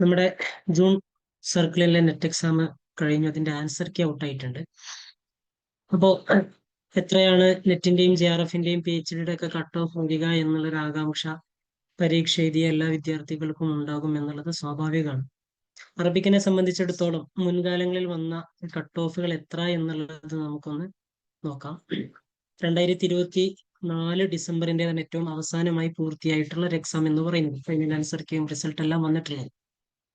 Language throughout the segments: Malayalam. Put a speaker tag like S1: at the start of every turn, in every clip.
S1: നമ്മുടെ ജൂൺ സർക്കിളിലെ നെറ്റ് എക്സാം കഴിഞ്ഞു. അതിന്റെ ആൻസർ കീ ഔട്ട് ആയിട്ടുണ്ട്. അപ്പോൾ എത്രയാണ് നെറ്റിന്റെയും ജെ ആർ എഫിന്റെയും പി എച്ച് ഡിയുടെ ഒക്കെ കട്ട് ഓഫ് വരിക എന്നുള്ളൊരു ആകാംക്ഷ പരീക്ഷ എഴുതിയ എല്ലാ വിദ്യാർത്ഥികൾക്കും ഉണ്ടാകും എന്നുള്ളത് സ്വാഭാവികമാണ്. അറബിക്കിനെ സംബന്ധിച്ചിടത്തോളം മുൻകാലങ്ങളിൽ വന്ന കട്ട് ഓഫുകൾ എത്ര എന്നുള്ളത് നമുക്കൊന്ന് നോക്കാം. രണ്ടായിരത്തി ഇരുപത്തി നാല് ഡിസംബറിന്റെ ഏറ്റവും അവസാനമായി പൂർത്തിയായിട്ടുള്ള ഒരു എക്സാം എന്ന് പറയുന്നത്. ഫൈനൽ ആൻസർ കെയും റിസൾട്ട് എല്ലാം വന്നിട്ടുള്ളത്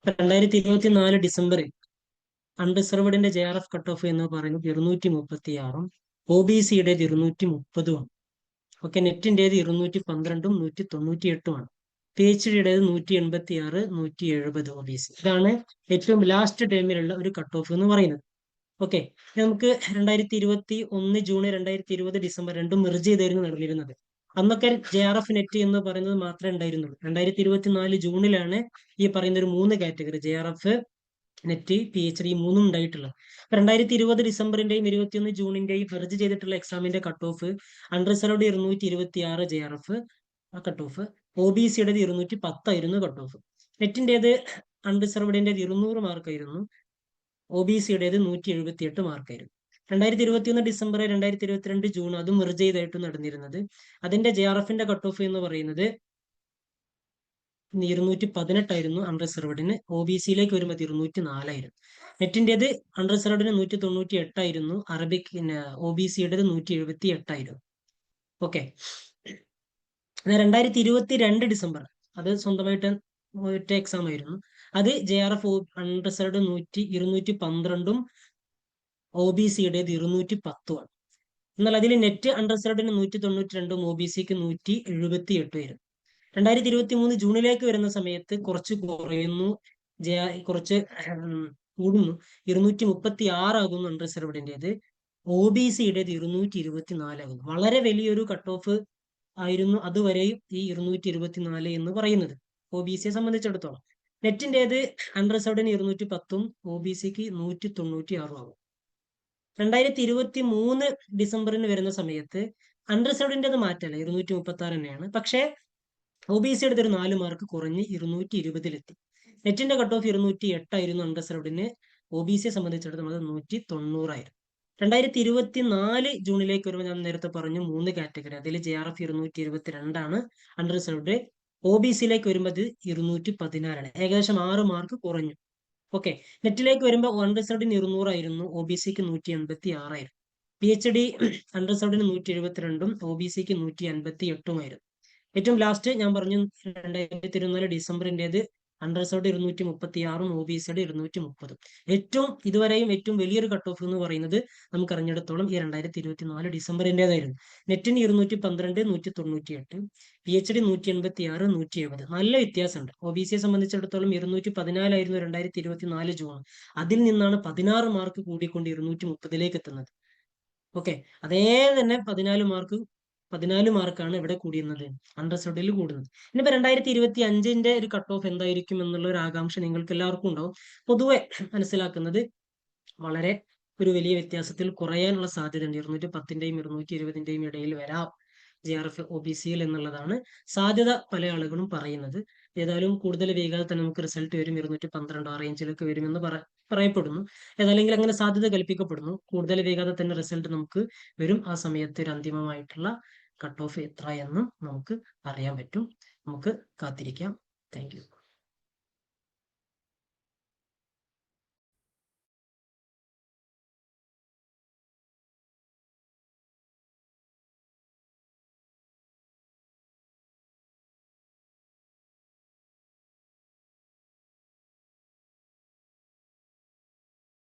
S1: രണ്ടായിരത്തി ഇരുപത്തി നാല് ഡിസംബറിൽ അൺറിസർവ്ഡിന്റെ J R F cut off എന്ന് പറയുന്നത് ഇരുന്നൂറ്റി മുപ്പത്തി ആറും ഒ ബി സിയുടേത് ഇരുന്നൂറ്റി മുപ്പതുമാണ് ഓക്കെ നെറ്റിന്റെ ഇരുന്നൂറ്റി പന്ത്രണ്ടും നൂറ്റി തൊണ്ണൂറ്റി എട്ടുമാണ് പി എച്ച് ഡിയുടേത് നൂറ്റി എൺപത്തി ആറ് നൂറ്റി എഴുപത് ഒ ബി സി ഇതാണ് ഏറ്റവും ലാസ്റ്റ് ടൈമിലുള്ള ഒരു കട്ട് ഓഫ് എന്ന് പറയുന്നത്. ഓക്കെ നമുക്ക് രണ്ടായിരത്തി ഇരുപത്തി ഒന്ന് ജൂൺ രണ്ടായിരത്തി ഇരുപത് ഡിസംബർ രണ്ടും മെർജ് ചെയ്തായിരുന്നു നടന്നിരുന്നത്. അന്നൊക്കെ ജെ ആർ എഫ് നെറ്റ് എന്ന് പറയുന്നത് മാത്രമേ ഉണ്ടായിരുന്നുള്ളൂ. രണ്ടായിരത്തി ഇരുപത്തി നാല് ജൂണിലാണ് ഈ പറയുന്ന ഒരു മൂന്ന് category J R F net P H D മൂന്നും ഉണ്ടായിട്ടുള്ളത്. അപ്പൊ രണ്ടായിരത്തി ഇരുപത് ഡിസംബറിന്റെയും ഇരുപത്തിയൊന്ന് ജൂണിന്റെയും ഫെർജ് ചെയ്തിട്ടുള്ള എക്സാമിന്റെ കട്ട് ഓഫ് അൺറിസർവ്ഡ് ഇരുന്നൂറ്റി ഇരുപത്തി ആറ് J R F cut off O B സിയുടേത് ഇരുന്നൂറ്റി പത്തായിരുന്നു കട്ട് ഓഫ് നെറ്റിന്റേത് അൺറിസർവ്ഡിന്റേത് ഇരുന്നൂറ് മാർക്കായിരുന്നു ഒ ബി സിയുടേത് നൂറ്റി എഴുപത്തി എട്ട് മാർക്കായിരുന്നു രണ്ടായിരത്തി ഇരുപത്തി ഒന്ന് ഡിസംബർ രണ്ടായിരത്തി ഇരുപത്തിരണ്ട് ജൂൺ അതും മെർജ് ചെയ്തായിട്ട് നടന്നിരുന്നത്. അതിന്റെ ജെ ആർ എഫിന്റെ കട്ട് ഓഫ് എന്ന് പറയുന്നത് ഇരുന്നൂറ്റി പതിനെട്ടായിരുന്നു അൺറിസർവ്ഡിന് ഒ ബി സിയിലേക്ക് വരുമ്പോൾ ഇരുന്നൂറ്റി നാലായിരുന്നു നെറ്റിന്റേത് അൺറിസർവ്ഡിന് നൂറ്റി തൊണ്ണൂറ്റി എട്ടായിരുന്നു അറബിക് പിന്നെ ഒ ബി സിയുടേത് നൂറ്റി എഴുപത്തി എട്ടായിരുന്നു ഓക്കെ രണ്ടായിരത്തി ഇരുപത്തി രണ്ട് ഡിസംബർ അത് സ്വന്തമായിട്ട് ഒറ്റ എക്സാം ആയിരുന്നു. അത് ജെ ആർ എഫ് അൺറിസർവ്ഡ് നൂറ്റി ഇരുന്നൂറ്റി പന്ത്രണ്ടും ഒ ബി സിയുടേത് ഇരുന്നൂറ്റി പത്തുമാണ് എന്നാൽ അതിൽ നെറ്റ് അൺറിസർവ്ഡിന് നൂറ്റി തൊണ്ണൂറ്റി രണ്ടും ഒ ബി സിക്ക് നൂറ്റി എഴുപത്തി എട്ട് വരും. രണ്ടായിരത്തി ഇരുപത്തി മൂന്ന് ജൂണിലേക്ക് വരുന്ന സമയത്ത് കുറച്ച് കുറയുന്നു. കുറച്ച് കൂടുന്നു. ഇരുന്നൂറ്റി മുപ്പത്തി ആറാകുന്നു അൺറിസർവ്ഡിന്റെത് ഒ ബി സിയുടേത് ഇരുന്നൂറ്റി ഇരുപത്തി നാലാകുന്നു വളരെ വലിയൊരു കട്ട് ഓഫ് ആയിരുന്നു അതുവരെയും ഈ ഇരുന്നൂറ്റി ഇരുപത്തി നാല് എന്ന് പറയുന്നത്. ഒ ബി സിയെ സംബന്ധിച്ചിടത്തോളം. നെറ്റിന്റെത് അൺറിസർവ്ഡിന് ഇരുന്നൂറ്റി പത്തും ഒ ബി സിക്ക് നൂറ്റി തൊണ്ണൂറ്റി ആറും ആകും രണ്ടായിരത്തി ഇരുപത്തി മൂന്ന് ഡിസംബറിന് വരുന്ന സമയത്ത് അൺറിസർവ്ഡിന്റെത് മാറ്റല്ല ഇരുന്നൂറ്റി മുപ്പത്തി ആറ് തന്നെയാണ്. പക്ഷേ ഒ ബി സിയുടെ ഒരു നാല് മാർക്ക് കുറഞ്ഞ് ഇരുന്നൂറ്റി ഇരുപതിലെത്തി നെറ്റിന്റെ കട്ട് ഓഫ് ഇരുന്നൂറ്റി എട്ടായിരുന്നു അൺറിസർവ്ഡിന് ഒ ബി സിയെ സംബന്ധിച്ചിടത്തോളം നൂറ്റി തൊണ്ണൂറായിരുന്നു രണ്ടായിരത്തി ഇരുപത്തി നാല് ജൂണിലേക്ക് വരുമ്പോൾ ഞാൻ നേരത്തെ പറഞ്ഞു മൂന്ന് കാറ്റഗറി. അതിൽ ജെ ആർ എഫ് ഇരുന്നൂറ്റി ഇരുപത്തി രണ്ടാണ് അൺറിസർവ്ഡ് ഒ ബി സിയിലേക്ക് വരുമ്പോൾ അത് ഇരുന്നൂറ്റി പതിനാലാണ് ഏകദേശം ആറ് മാർക്ക് കുറഞ്ഞു. ഓക്കെ നെറ്റിലേക്ക് വരുമ്പോൾ അൺറിസർവ്ഡിന് ഇരുന്നൂറായിരുന്നു. ഒ ബി സിക്ക് നൂറ്റി എൺപത്തി ആറായിരുന്നു പി എച്ച് ഡി അൺറിസർവ്ഡിന് നൂറ്റി എഴുപത്തിരണ്ടും ഒ ബി സിക്ക് നൂറ്റി അൻപത്തി എട്ടുമായിരുന്നു ഏറ്റവും ലാസ്റ്റ് ഞാൻ പറഞ്ഞു രണ്ടായിരത്തി ഇരുപത്തിനാല് ഡിസംബറിന്റെത് അൺറിസർവ്ഡ് ഇരുന്നൂറ്റി മുപ്പത്തി ആറും ഒ ബി സൈഡ് ഇരുന്നൂറ്റി മുപ്പതും ഏറ്റവും ഇതുവരെയും ഏറ്റവും വലിയൊരു കട്ട് ഓഫ് എന്ന് പറയുന്നത് നമുക്ക് അറിഞ്ഞിടത്തോളം ഈ രണ്ടായിരത്തി ഇരുപത്തി നാല് ഡിസംബറിന്റെതായിരുന്നു നെറ്റിന് ഇരുന്നൂറ്റി പന്ത്രണ്ട് നൂറ്റി തൊണ്ണൂറ്റി എട്ട് പി എച്ച് ഡി നൂറ്റി എൺപത്തി ആറ് നൂറ്റി എഴുപത് നല്ല വ്യത്യാസമുണ്ട്. ഒ ബി സിയെ സംബന്ധിച്ചിടത്തോളം ഇരുന്നൂറ്റി പതിനാലായിരുന്നു രണ്ടായിരത്തി ഇരുപത്തി നാല് ജൂൺ അതിൽ നിന്നാണ് പതിനാറ് മാർക്ക് കൂടിക്കൊണ്ട് ഇരുന്നൂറ്റി മുപ്പതിലേക്ക് എത്തുന്നത്. ഓക്കെ അതേ തന്നെ പതിനാല് മാർക്ക് പതിനാല് മാർക്കാണ് ഇവിടെ കൂടിയുന്നത് അണ്ടർസ്റ്റഡിൽ കൂടുന്നത് ഇനിയിപ്പോ രണ്ടായിരത്തി ഇരുപത്തി അഞ്ചിന്റെ ഒരു കട്ട് ഓഫ് എന്തായിരിക്കും എന്നുള്ള ഒരു ആകാംക്ഷ നിങ്ങൾക്ക് എല്ലാവർക്കും ഉണ്ടാവും. പൊതുവെ മനസ്സിലാക്കുന്നത് വളരെ ഒരു വലിയ വ്യത്യാസത്തിൽ കുറയാനുള്ള സാധ്യതയുണ്ട്. ഇരുന്നൂറ്റി പത്തിന്റെയും ഇരുന്നൂറ്റി ഇരുപതിന്റെയും ഇടയിൽ വരാം. J R F O B സിയിൽ എന്നുള്ളതാണ് സാധ്യത പല ആളുകളും പറയുന്നത്. ഏതായാലും കൂടുതൽ വേഗത്തിൽ തന്നെ നമുക്ക് റിസൾട്ട് വരും. ഇരുന്നൂറ്റി പന്ത്രണ്ട് ആ റേഞ്ചിലൊക്കെ വരുമെന്ന് പറ പറയപ്പെടുന്നു. ഏതായാലും അങ്ങനെ സാധ്യത കൽപ്പിക്കപ്പെടുന്നു. കൂടുതൽ വേഗത തന്നെ റിസൾട്ട് നമുക്ക് വരും. ആ സമയത്ത് ഒരു അന്തിമമായിട്ടുള്ള കട്ട് ഓഫ് എത്ര എന്ന് നമുക്ക് അറിയാൻ പറ്റും. നമുക്ക് കാത്തിരിക്കാം. താങ്ക്